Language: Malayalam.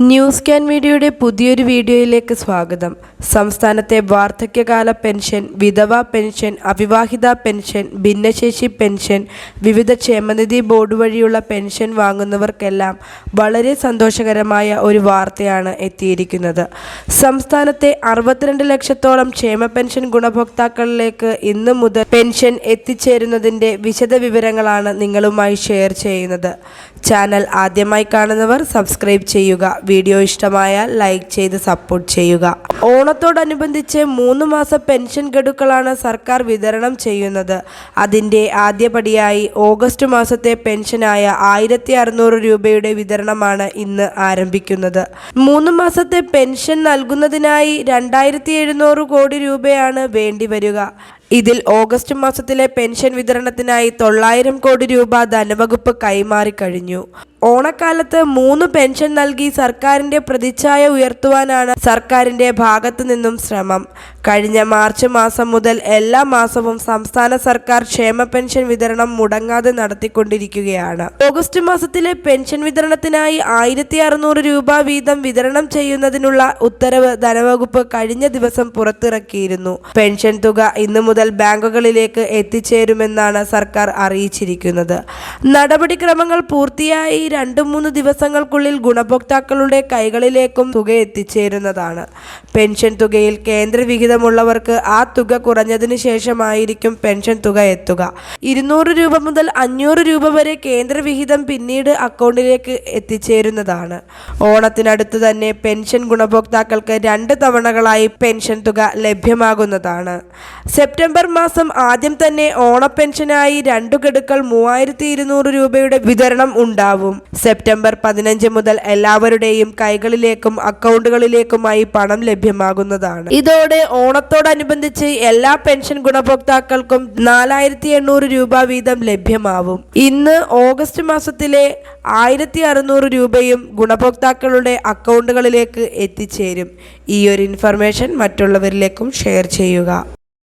ന്യൂസ് ക്യാൻ മീഡിയയുടെ പുതിയൊരു വീഡിയോയിലേക്ക് സ്വാഗതം. സംസ്ഥാനത്തെ വാർദ്ധക്യകാല പെൻഷൻ വിധവ പെൻഷൻ അവിവാഹിത പെൻഷൻ ഭിന്നശേഷി പെൻഷൻ വിവിധ ക്ഷേമനിധി ബോർഡ് വഴിയുള്ള പെൻഷൻ വാങ്ങുന്നവർക്കെല്ലാം വളരെ സന്തോഷകരമായ ഒരു വാർത്തയാണ് എത്തിയിരിക്കുന്നത്. സംസ്ഥാനത്തെ അറുപത്തിരണ്ട് ലക്ഷത്തോളം ക്ഷേമ പെൻഷൻ ഗുണഭോക്താക്കളിലേക്ക് ഇന്ന് മുതൽ പെൻഷൻ എത്തിച്ചേരുന്നതിന്റെ വിശദ വിവരങ്ങളാണ് നിങ്ങളുമായി ഷെയർ ചെയ്യുന്നത്. ചാനൽ ആദ്യമായി കാണുന്നവർ സബ്സ്ക്രൈബ് ചെയ്യുക. വീഡിയോ ഇഷ്ടമായാൽ ലൈക്ക് ചെയ്ത് സപ്പോർട്ട് ചെയ്യുക. ഓണത്തോടനുബന്ധിച്ച് മൂന്ന് മാസ പെൻഷൻ ഗഡുക്കളാണ് സർക്കാർ വിതരണം ചെയ്യുന്നത്. അതിന്റെ ആദ്യപടിയായി ഓഗസ്റ്റ് മാസത്തെ പെൻഷനായ ആയിരത്തി അറുന്നൂറ് രൂപയുടെ വിതരണമാണ് ഇന്ന് ആരംഭിക്കുന്നത്. മൂന്ന് മാസത്തെ പെൻഷൻ നൽകുന്നതിനായി രണ്ടായിരത്തി എഴുന്നൂറ് കോടി രൂപയാണ് വേണ്ടിവരിക. ഇതിൽ ഓഗസ്റ്റ് മാസത്തിലെ പെൻഷൻ വിതരണത്തിനായി തൊള്ളായിരം കോടി രൂപ ധനവകുപ്പ് കൈമാറിക്കഴിഞ്ഞു ഓണക്കാലത്ത് മൂന്ന് പെൻഷൻ നൽകി സർക്കാരിന്റെ പ്രതിച്ഛായ ഉയർത്തുവാനാണ് സർക്കാരിന്റെ ഭാഗത്തു നിന്നും ശ്രമം. കഴിഞ്ഞ മാർച്ച് മാസം മുതൽ എല്ലാ മാസവും സംസ്ഥാന സർക്കാർ ക്ഷേമ പെൻഷൻ വിതരണം മുടങ്ങാതെ നടത്തിക്കൊണ്ടിരിക്കുകയാണ്. ഓഗസ്റ്റ് മാസത്തിലെ പെൻഷൻ വിതരണത്തിനായി ആയിരത്തി അറുന്നൂറ് രൂപ വീതം വിതരണം ചെയ്യുന്നതിനുള്ള ഉത്തരവ് ധനവകുപ്പ് കഴിഞ്ഞ ദിവസം പുറത്തിറക്കിയിരുന്നു. പെൻഷൻ തുക ഇന്നു മുതൽ ബാങ്കുകളിലേക്ക് എത്തിച്ചേരുമെന്നാണ് സർക്കാർ അറിയിച്ചിരിക്കുന്നത്. നടപടിക്രമങ്ങൾ പൂർത്തിയായി രണ്ട് മൂന്ന് ദിവസങ്ങൾക്കുള്ളിൽ ഗുണഭോക്താക്കളുടെ കൈകളിലേക്കും തുക എത്തിച്ചേരുന്നതാണ്. പെൻഷൻ തുകയിൽ കേന്ദ്രവിഹിതമുള്ളവർക്ക് ആ തുക കുറഞ്ഞതിന് ശേഷമായിരിക്കും പെൻഷൻ തുക എത്തുക. ഇരുന്നൂറ് രൂപ മുതൽ അഞ്ഞൂറ് രൂപ വരെ കേന്ദ്രവിഹിതം പിന്നീട് അക്കൗണ്ടിലേക്ക് എത്തിച്ചേരുന്നതാണ്. ഓണത്തിനടുത്ത് തന്നെ പെൻഷൻ ഗുണഭോക്താക്കൾക്ക് രണ്ട് തവണകളായി പെൻഷൻ തുക ലഭ്യമാകുന്നതാണ്. സെപ്റ്റംബർ മാസം ആദ്യം തന്നെ ഓണപ്പെൻഷനായി രണ്ടു ഗഡുക്കൾ മൂവായിരത്തി ഇരുന്നൂറ് രൂപയുടെ വിതരണം ഉണ്ടാവും. സെപ്റ്റംബർ പതിനഞ്ച് മുതൽ എല്ലാവരുടെയും കൈകളിലേക്കും അക്കൗണ്ടുകളിലേക്കുമായി പണം ലഭ്യമാകുന്നതാണ്. ഇതോടെ ഓണത്തോടനുബന്ധിച്ച് എല്ലാ പെൻഷൻ ഗുണഭോക്താക്കൾക്കും നാലായിരത്തി എണ്ണൂറ് രൂപ വീതം ലഭ്യമാവും. ഇന്ന് ഓഗസ്റ്റ് മാസത്തിലെ ആയിരത്തി അറുന്നൂറ് രൂപയും ഗുണഭോക്താക്കളുടെ അക്കൗണ്ടുകളിലേക്ക് എത്തിച്ചേരും. ഈ ഒരു ഇൻഫർമേഷൻ മറ്റുള്ളവരിലേക്കും ഷെയർ ചെയ്യുക.